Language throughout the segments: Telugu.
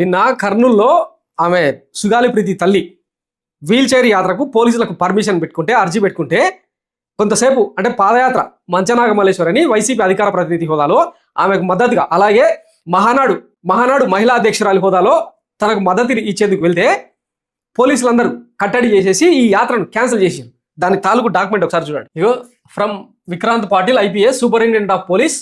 నిన్న కర్నూల్లో ఆమె సుగాలి ప్రీతి తల్లి వీల్చైర్ యాత్రకు పోలీసులకు పర్మిషన్ పెట్టుకుంటే అర్జీ పెట్టుకుంటే కొంతసేపు అంటే పాదయాత్ర మంచనాగమల్లేశ్వరని వైసీపీ అధికార ప్రతినిధి హోదాలో ఆమెకు మద్దతుగా అలాగే మహానాడు మహానాడు మహిళా అధ్యక్షురాలి హోదాలో తనకు మద్దతు ఇచ్చేందుకు వెళ్తే పోలీసులందరూ కట్టడి చేసేసి ఈ యాత్రను క్యాన్సిల్ చేశారు దానికి తాలూకు డాక్యుమెంట్ ఒకసారి చూడండి ఇగో from Vikrant Patil IPS superintendent of police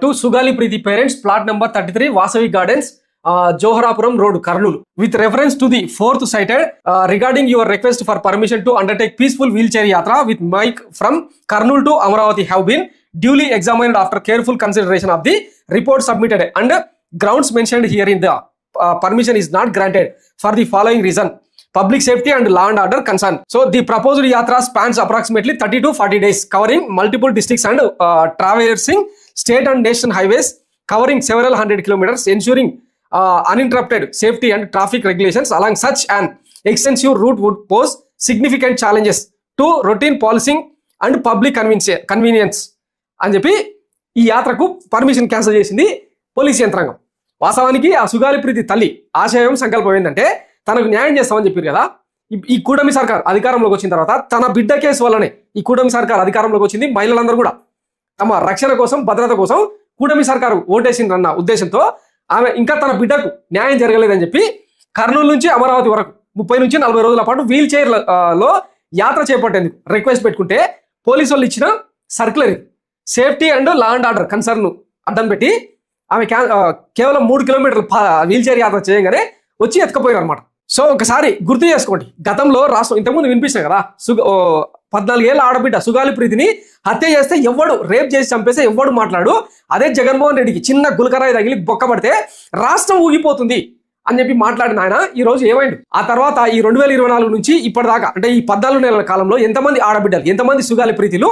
to Sugali Preethi parents plot number thirty three Vasavi gardens Joharapuram Road, Kurnool. With reference to the fourth cited uh, regarding your request for permission to undertake peaceful wheelchair yatra with Mike from Kurnool to Amaravati have been duly examined after careful consideration of the report submitted, and grounds mentioned herein the uh, permission is not granted for the following reason: public safety and law and order concern. So the proposed yatra spans approximately 30 to 40 days, covering multiple districts and uh, traversing state and nation highways, covering several hundred kilometers, ensuring safety and traffic regulations along such and extensive route would would significant challenges to routine policing and public convenience convenience అని చెప్పి ఈ యాత్రకు పర్మిషన్ క్యాన్సిల్ చేసింది పోలీస్ యంత్రాంగం వాస్తవానికి ఆ సుగాలి ప్రీతి తల్లి ఆశయం సంకల్పం ఏంటంటే తనకు న్యాయం చేస్తామని చెప్పారు కదా ఈ కూడమి సర్కార్ అధికారంలోకి వచ్చిన తర్వాత తన బిడ్డ కేసు వల్లనే ఈ కూడమి సర్కార్ అధికారంలోకి వచ్చింది మహిళలందరూ కూడా తమ రక్షణ కోసం భద్రత కోసం కూడమి సర్కారు ఓటేసిందన్న ఉద్దేశంతో ఆమె ఇంకా తన బిడ్డకు న్యాయం జరగలేదని చెప్పి కర్నూలు నుంచి అమరావతి వరకు ముప్పై నుంచి నలభై రోజుల పాటు వీల్ చైర్ లో యాత్ర చేపట్టేందుకు రిక్వెస్ట్ పెట్టుకుంటే పోలీసు వాళ్ళు ఇచ్చిన circular safety and law and order concern అడ్డం పెట్టి ఆమె కేవలం మూడు కిలోమీటర్లు వీల్ చైర్ యాత్ర చేయగానే వచ్చి ఎత్తుకపోయారు అనమాట సో ఒకసారి గుర్తు చేసుకోండి గతంలో రాష్ట్రం ఇంతకుముందు వినిపిస్తాం కదా సుగ పద్నాలుగేళ్ళ ఆడబిడ్డ సుగాలి ప్రీతిని హత్య చేస్తే ఎవడు రేప్ చేసి చంపేస్తే ఎవడు మాట్లాడు అదే జగన్మోహన్ రెడ్డికి చిన్న గులకరాయి తగిలి బొక్కబడితే రాష్ట్రం ఊగిపోతుంది అని చెప్పి మాట్లాడిన ఆయన ఈ రోజు ఏమైంది ఆ తర్వాత ఈ రెండు వేల ఇరవై నాలుగు నుంచి ఇప్పటిదాకా అంటే ఈ పద్నాలుగు నెలల కాలంలో ఎంతమంది ఆడబిడ్డలు ఎంతమంది సుగాలి ప్రీతిలు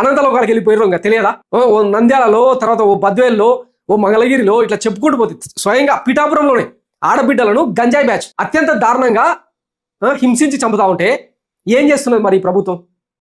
అనంతలోకాలకు వెళ్ళిపోయారు ఇంకా తెలియదా ఓ నంద్యాలలో తర్వాత ఓ బద్వేల్లో ఓ మంగళగిరిలో ఇట్లా చెప్పుకుంటూ పోతుంది స్వయంగా పిఠాపురంలోనే ఆడబిడ్డలను గంజాయి బ్యాచ్ అత్యంత దారుణంగా హింసించి చంపుతా ఉంటే ఏం చేస్తున్నది మరి ప్రభుత్వం